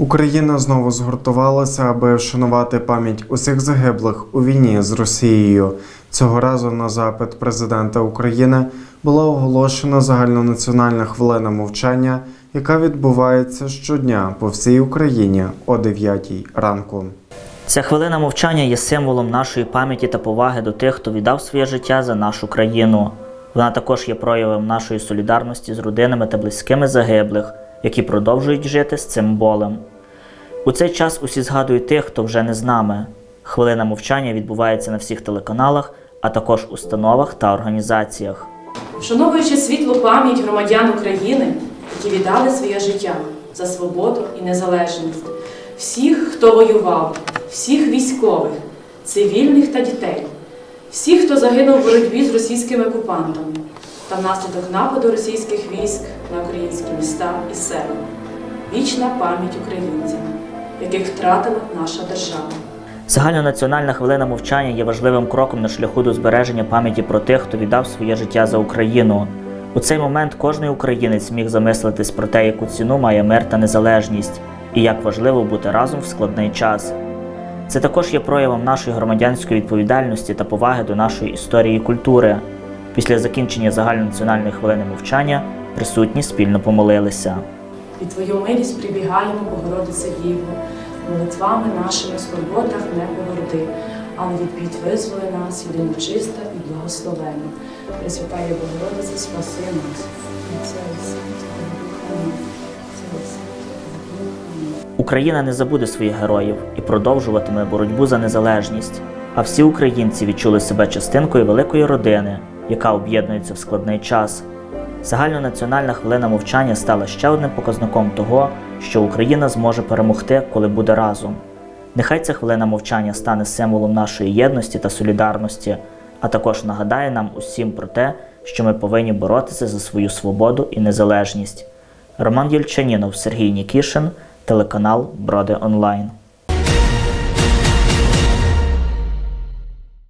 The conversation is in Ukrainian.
Україна знову згуртувалася, аби вшанувати пам'ять усіх загиблих у війні з Росією. Цього разу на запит президента України була оголошена загальнонаціональна хвилина мовчання, яка відбувається щодня по всій Україні о 9 ранку. Ця хвилина мовчання є символом нашої пам'яті та поваги до тих, хто віддав своє життя за нашу країну. Вона також є проявом нашої солідарності з родинами та близькими загиблих, які продовжують жити з цим болем. У цей час усі згадують тих, хто вже не з нами. Хвилина мовчання відбувається на всіх телеканалах, а також установах та організаціях. Вшановуючи світлу пам'ять громадян України, які віддали своє життя за свободу і незалежність, всіх, хто воював, всіх військових, цивільних та дітей, всіх, хто загинув у боротьбі з російськими окупантами та внаслідок нападу російських військ на українські міста і села. Вічна пам'ять українцям, яких втратила наша держава. Загальнонаціональна хвилина мовчання є важливим кроком на шляху до збереження пам'яті про тих, хто віддав своє життя за Україну. У цей момент кожний українець міг замислитись про те, яку ціну має мир та незалежність, і як важливо бути разом в складний час. Це також є проявом нашої громадянської відповідальності та поваги до нашої історії і культури. Після закінчення загальнонаціональної хвилини мовчання присутні спільно помолилися. Під Твою милість прибігаємо, Богородице Діво, молитвами нашими скорботах не погорди, але від бід визволи нас, єдино чиста і благословена. Пресвятає Богородице, спаси нас. І і і і. Україна не забуде своїх героїв і продовжуватиме боротьбу за незалежність. А всі українці відчули себе частинкою великої родини, яка об'єднується в складний час. Загальнонаціональна хвилина мовчання стала ще одним показником того, що Україна зможе перемогти, коли буде разом. Нехай ця хвилина мовчання стане символом нашої єдності та солідарності, а також нагадає нам усім про те, що ми повинні боротися за свою свободу і незалежність. Роман Єльчанінов, Сергій Нікішин, телеканал Броди Онлайн.